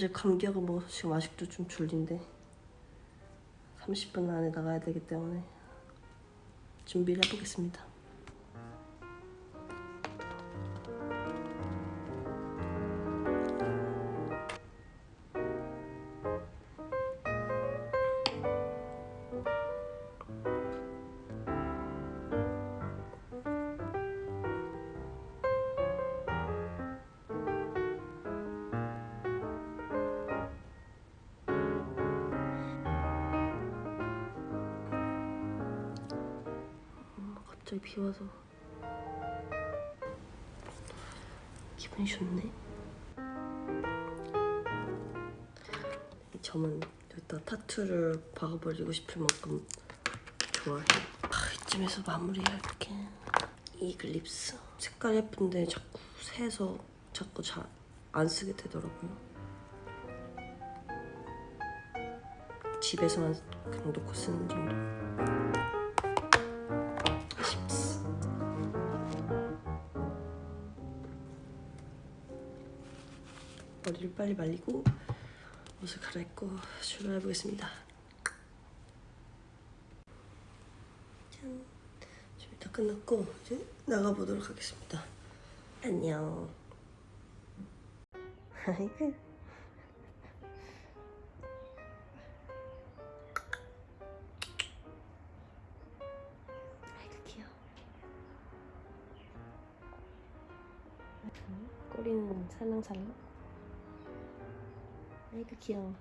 어제 감기약을 먹어서 지금 아직도 좀 졸린데 30분 안에 나가야 되기 때문에 준비를 해보겠습니다 갑자기 비 와서 기분이 좋네. 이 점은 여기다 타투를 박아버리고 싶을 만큼 좋아해. 아, 이쯤에서 마무리할게. 이 글립스 색깔 예쁜데 자꾸 새서 자꾸 잘 안 쓰게 되더라고요. 집에서만 그냥 놓고 쓰는 정도. 머리를 빨리 말리고 옷을 갈아입고 출발해 보겠습니다. 짠. 준비 다 끝났고 이제 나가 보도록 하겠습니다. 안녕. 아이고. 꼬리는 살랑살랑. 아이고 귀여워.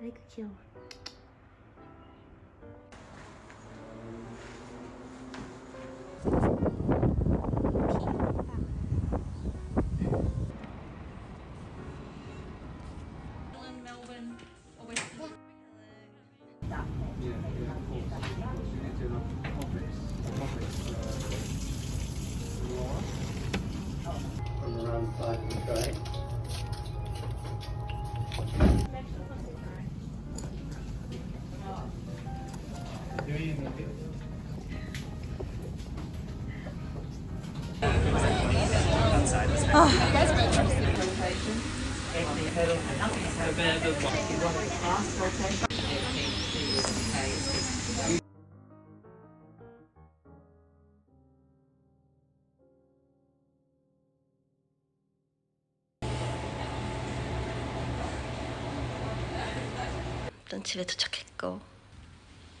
아이고 귀여워. Melbourne, 일단 집에 도착했고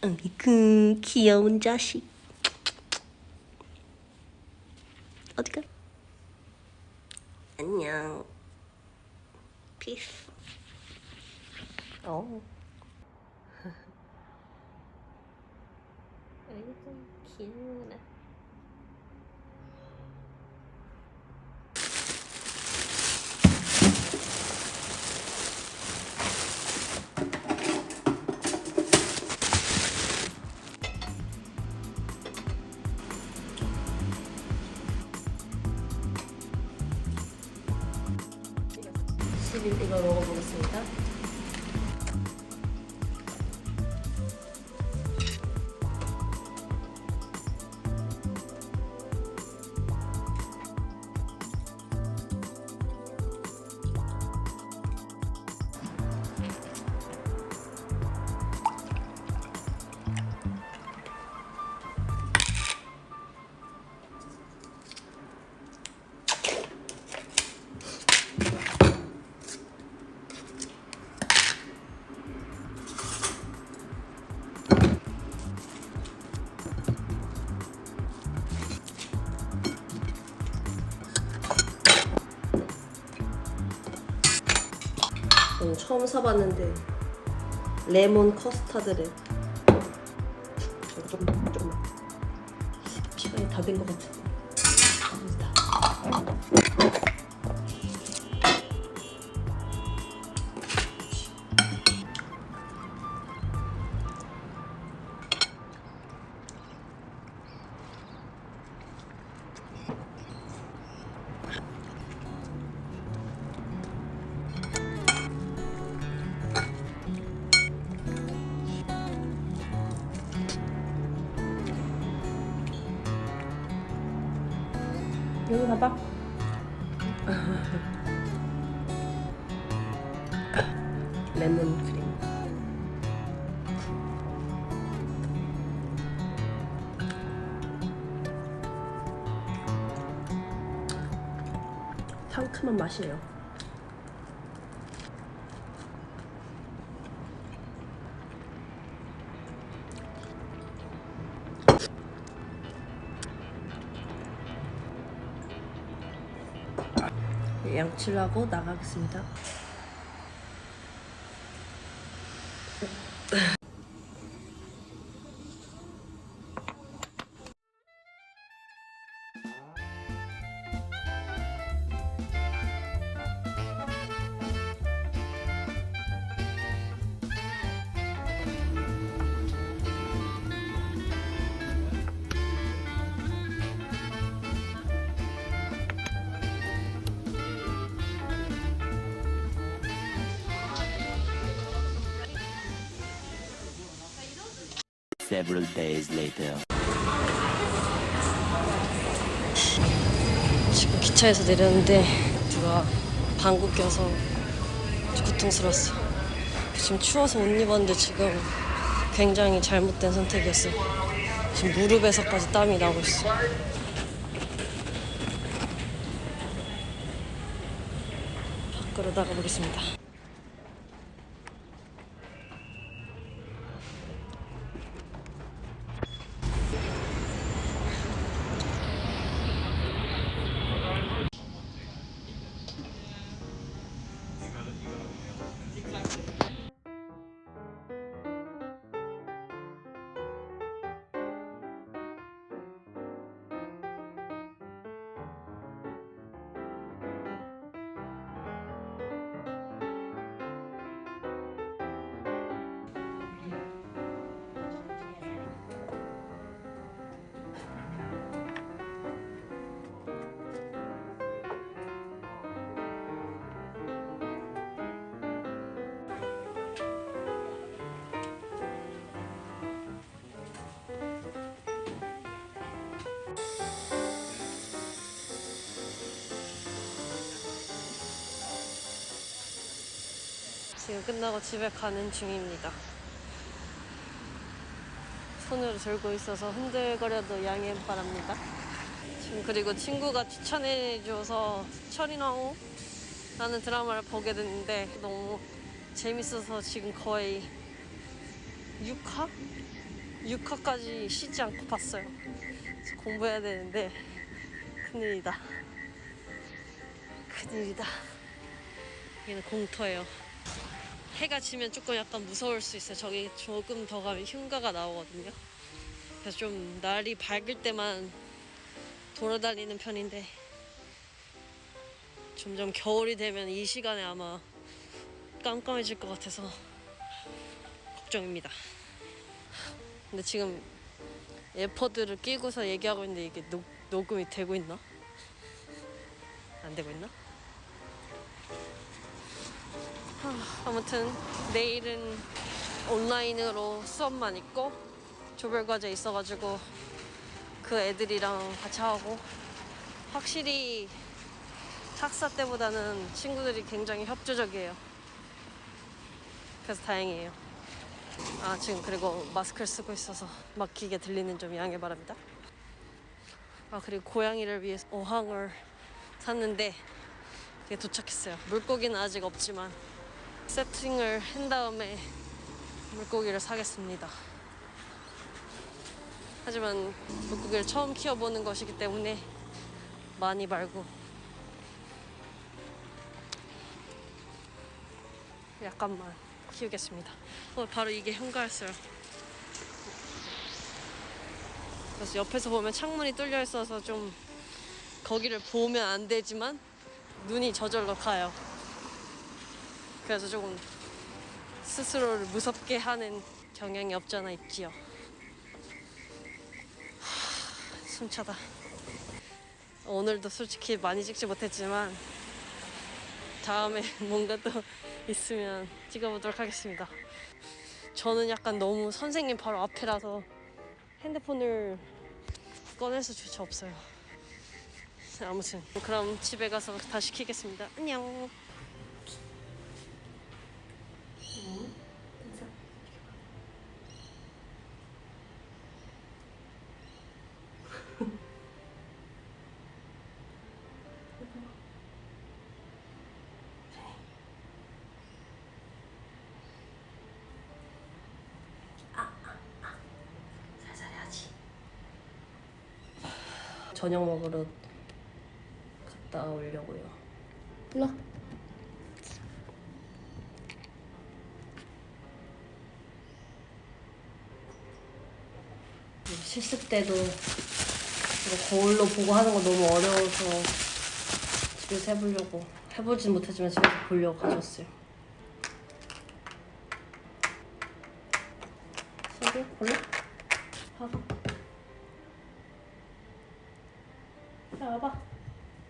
아이고 귀여운 자식. 어디가? 안녕. 피스 어. 아이고 귀여운 11 이거 먹어보겠습니다. 처음 사봤는데 레몬 커스터드래. 조금 조금 시간이 다 된 것 같은데. 상큼한 맛이에요. 양치를 하고 나가겠습니다. Several days later. 지금 기차에서 내렸는데 누가 방구 껴서 고통스러웠어. 지금 추워서 옷 입었는데 지금 굉장히 잘못된 선택이었어요. 지금 무릎에서까지 땀이 나고 있어. 밖으로 나가보겠습니다. 지금 끝나고 집에 가는 중입니다. 손으로 들고 있어서 흔들거려도 양해 바랍니다. 지금 그리고 친구가 추천해줘서 철인왕후 라는 드라마를 보게 됐는데 너무 재밌어서 지금 거의 6화? 6화까지 쉬지 않고 봤어요. 공부해야 되는데 큰일이다. 큰일이다. 여기는 공터예요. 해가 지면 조금 약간 무서울 수 있어요. 저기 조금 더 가면 흉가가 나오거든요. 그래서 좀 날이 밝을 때만 돌아다니는 편인데 점점 겨울이 되면 이 시간에 아마 깜깜해질 것 같아서 걱정입니다. 근데 지금 에어포드를 끼고서 얘기하고 있는데 이게 녹, 녹음이 되고 있나? 안 되고 있나? 아무튼 내일은 온라인으로 수업만 있고 조별 과제 있어가지고 그 애들이랑 같이 하고 확실히 학사 때보다는 친구들이 굉장히 협조적이에요. 그래서 다행이에요. 아 지금 그리고 마스크를 쓰고 있어서 막히게 들리는 점 양해 바랍니다. 아 그리고 고양이를 위해서 어항을 샀는데 도착했어요. 물고기는 아직 없지만 세팅을 한 다음에 물고기를 사겠습니다. 하지만 물고기를 처음 키워보는 것이기 때문에 많이 말고 약간만 키우겠습니다. 어, 바로 이게 현가였어요. 그래서 옆에서 보면 창문이 뚫려 있어서 좀 거기를 보면 안 되지만 눈이 저절로 가요. 그래서 조금 스스로를 무섭게 하는 경향이 없잖아 있지요. 하, 숨차다. 오늘도 솔직히 많이 찍지 못했지만 다음에 뭔가 또 있으면 찍어보도록 하겠습니다. 저는 약간 너무 선생님 바로 앞이라서 핸드폰을 꺼낼 수조차 없어요. 아무튼 그럼 집에 가서 다시 키겠습니다. 안녕. 저녁 먹으러 갔다 오려고요. 일로 와. 실습 때도 이거 거울로 보고 하는 거 너무 어려워서 집에서 해보려고 해보진 못하지만 집에서 보려고 가져왔어요. 소리 볼래? 봐봐. 야, 와봐.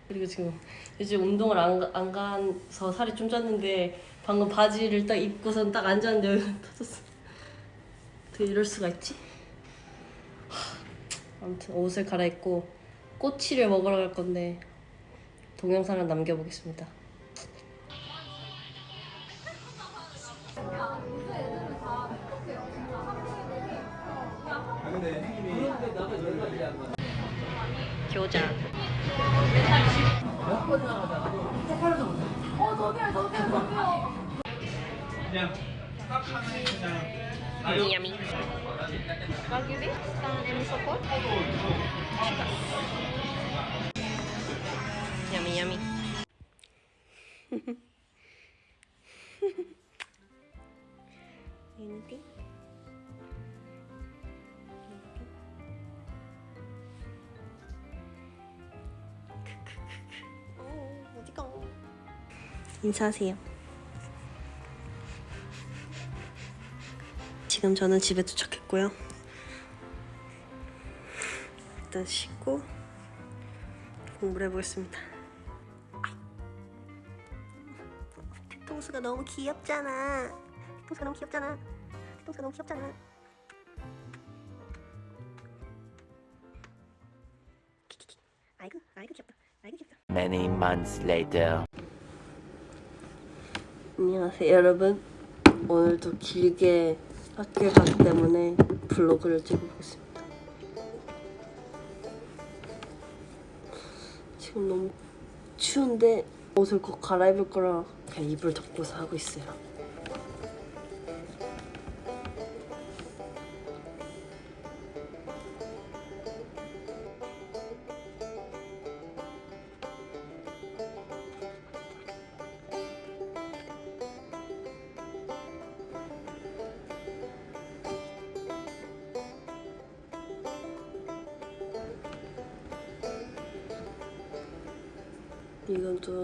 그리고 지금 요즘 운동을 안, 가- 안 가서 살이 좀 쪘는데 방금 바지를 딱 입고선 딱 앉았는데 여기가 터졌어. 어떻게 이럴 수가 있지? 하, 아무튼 옷을 갈아입고 꼬치를 먹으러 갈 건데 동영상을 남겨보겠습니다. 교자. 야미. Wagyu beef? Stand any support? 야미 인사하세요. 지금 저는 집에 도착했고요. 일단 씻고 공부를 해보겠습니다. 뒤통수가 너무 귀엽잖아. 뒤통수가 너무 귀엽잖아. 뒤통수가 너무 귀엽잖아. 아이고, 아이고 귀엽다. 아이고 귀엽다. Many months later. 안녕하세요, 여러분. 오늘도 길게 학교에 가기 때문에 블로그를 찍어보겠습니다. 지금 너무 추운데 옷을 꼭 갈아입을 거라 그냥 이불 덮고서 하고 있어요.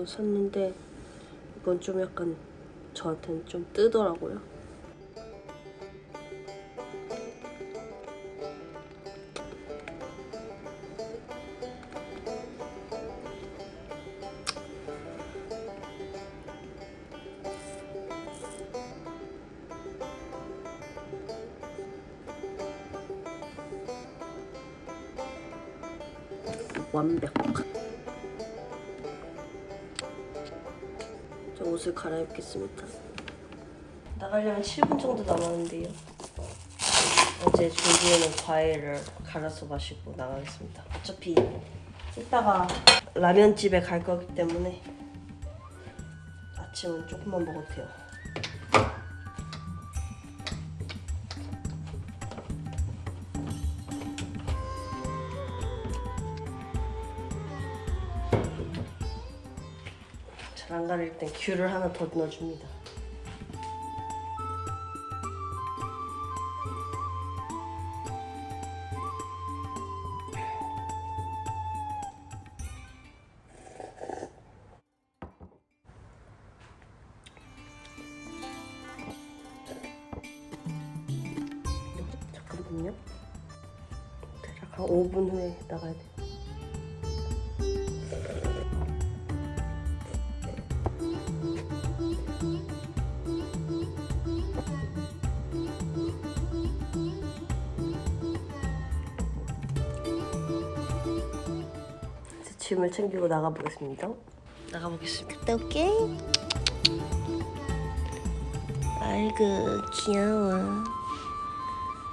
샀는데 이건 좀 약간 저한테는 좀 뜨더라고요. 완벽. 옷을 갈아입겠습니다. 나가려면 7분 정도 남았는데요. 어제 준비해놓은 과일을 갈아서 마시고 나가겠습니다. 어차피 이따가 라면집에 갈 거기 때문에 아침은 조금만 먹어도 돼요. 잘안 가릴 땐 귤을 하나 더 넣어줍니다. 잠깐만요. 대략 한 5분 후에 나가야 돼. 이 제 짐을 챙기고 나가보겠습니다. 나가보겠습니다. 갔다 올게. 아이고 귀여워.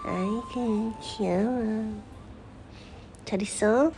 아이고 귀여워. 잘 있어?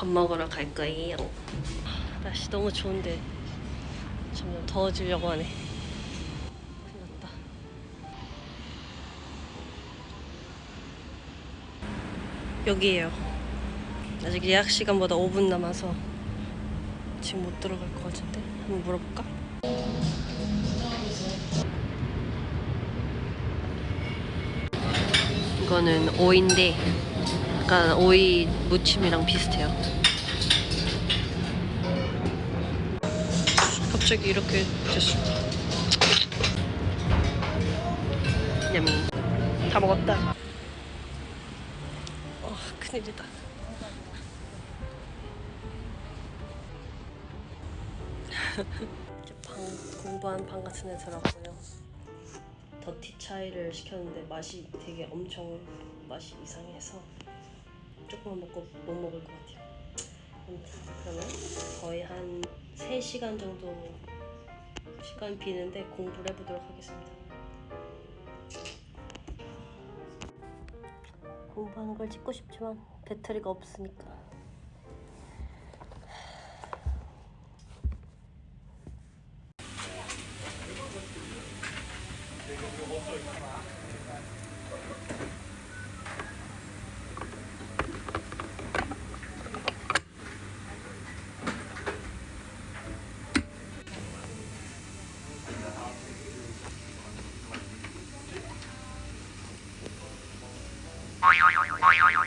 밥 먹으러 갈 거예요. 날씨 너무 좋은데 점점 더워지려고 하네. 큰일 났다. 여기에요. 아직 예약 시간보다 5분 남아서 지금 못 들어갈 것 같은데 한번 물어볼까? 이거는 오이인데 약간 오이 무침이랑 비슷해요. 갑자기 이렇게 됐어. 야미. 다 먹었다. 어, 큰일이다. 이제 방 공부한 방 같은 데 들어갔고요. 더티 차이를 시켰는데 맛이 되게 엄청 맛이 이상해서 조금만 먹고 못 먹을 것 같아요. 음, 그러면 거의 한 3시간 정도 시간 비는데 공부를 해보도록 하겠습니다. 공부하는 걸 찍고 싶지만 배터리가 없으니까 Bye.